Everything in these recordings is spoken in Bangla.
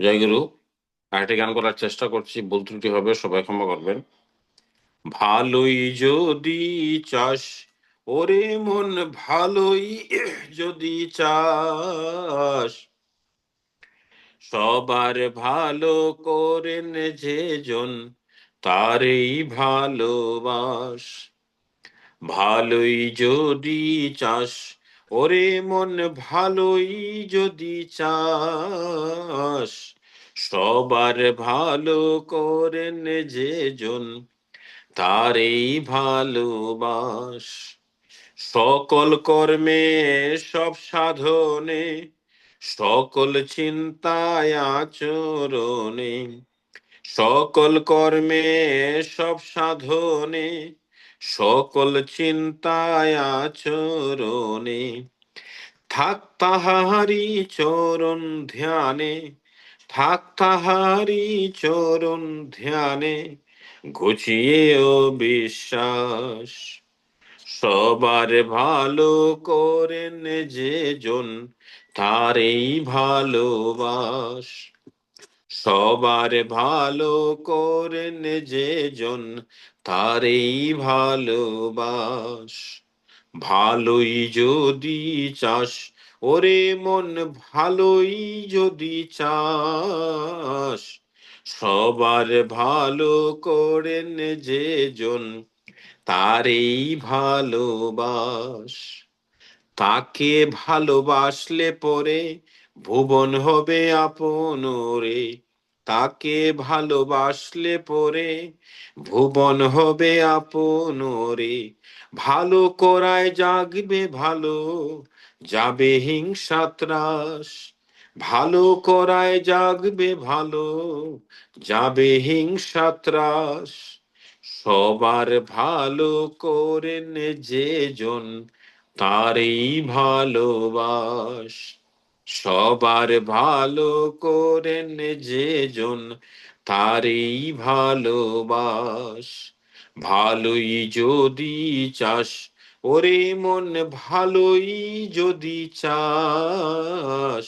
জয়গুরু আরেকটি গান করার চেষ্টা করছি, ভুল ত্রুটি হবে, সবাই ক্ষমা করবেন। ভালোই যদি চাস, ওরে মন ভালোই যদি চাস। সবার ভালো করেন যে জন তারেই ভালোবাস। ভালোই যদি চাস ওরে মন ভালোই যদি চাস, সবার ভালো করেন যে জন তারেই ভালোবাস। সকল কর্মে, সব সাধনে, সকল চিন্তায়, আচরণে, সকল কর্মে, সব সাধনে সকল চিন্তায় আচরণে, থাক তাহারি চরণ ধ্যানে, থাক তাহারি চরণ ধ্যানে ঘুচিয়েও বিশ্বাস সবার ভালো করেন যে জন, তারেই ভালোবাস। সবার ভালো করেন যে জন, তারেই ভালোবাস। ভালোই যদি চাস, ওরে মন ভালোই যদি চাস। সবার ভালো করেন যে জন, তারেই ভালোবাস। তাকে ভালোবাসলে পরে ভুবন হবে আপন রে তাকে ভালোবাসলে পরে ভুবন হবে আপন রে ভালো করায় জাগবে ভালো, যাবে হিংসা ত্রাস। ভালো করায় জাগবে ভালো, যাবে হিংসা ত্রাস। সবার ভালো করেন যে জন, তারেই ভালোবাস। সবার ভালো করেন যে জন, তারেই ভালোবাস। ভালোই যদি চাস, ওরে মন ভালোই যদি চাস।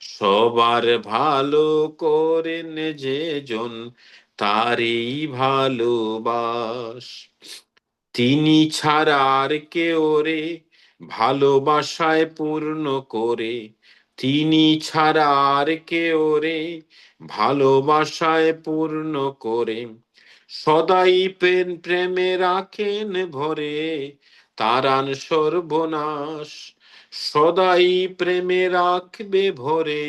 সবার ভালো করেন যে জন, তারই ভালোবাস। তিনি ছাড়া আর কেউ রে, ভালোবাসায় পূর্ণ করে তিনি ছাড়া আর কেউ রে ভালোবাসায় পূর্ণ করে। সদাই প্রেম প্রেমে রাখেন ভরে, তারান সর্বনাশ। সদাই প্রেমে রাখবে ভরে,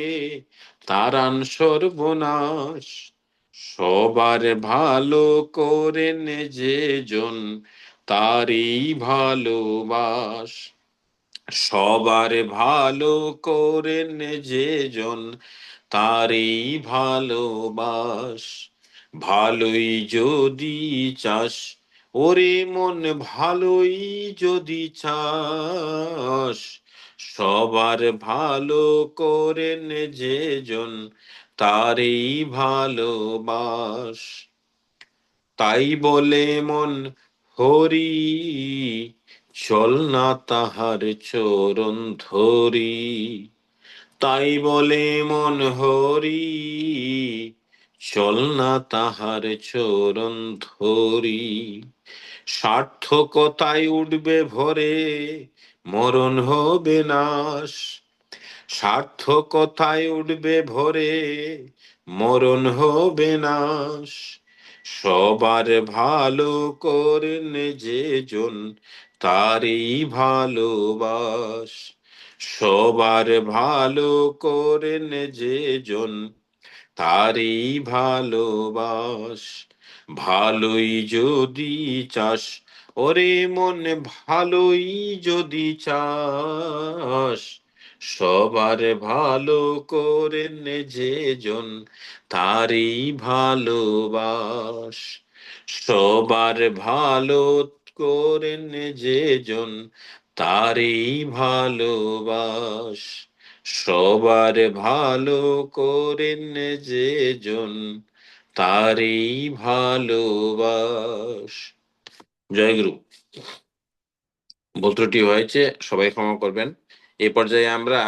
তারান সর্বনাশ। সবার ভালো করেন যে জন, তারই ভালোবাস। সবার ভালো করেন যে জন, তারই ভালোবাস। ভালোই যদি চাস, ওরে মন ভালোই যদি চাস। সবার ভালো করেন যে জন, তারেই ভালোবাস। তাই বলে মন হরি চল না তাহার চরণ ধরি, তাই বলে মন হরি। চল না তাহার চরণ ধরি, সার্থকতায় উঠবে ভরে, মরণ হবে নাশ। সার্থকতায় উঠবে ভরে, মরণ হবে নাশ। সবার ভালো করেন যে জন, তারই ভালোবাস। সবার ভালো করেন যে জন, তারই ভালোবাস। ভালোই যদি চাস, ওরে মন ভালোই যদি চাস। সবার ভালো করেন যে জন, তারই ভালোবাস। সবার ভালো করেন যে জন, তারই ভালোবাস। সবার ভালো করেন যে জন, তারই ভালোবাস। জয় গুরু ভুল হয়েছে, সবাই ক্ষমা করবেন। এই পর্যায়ে আমরা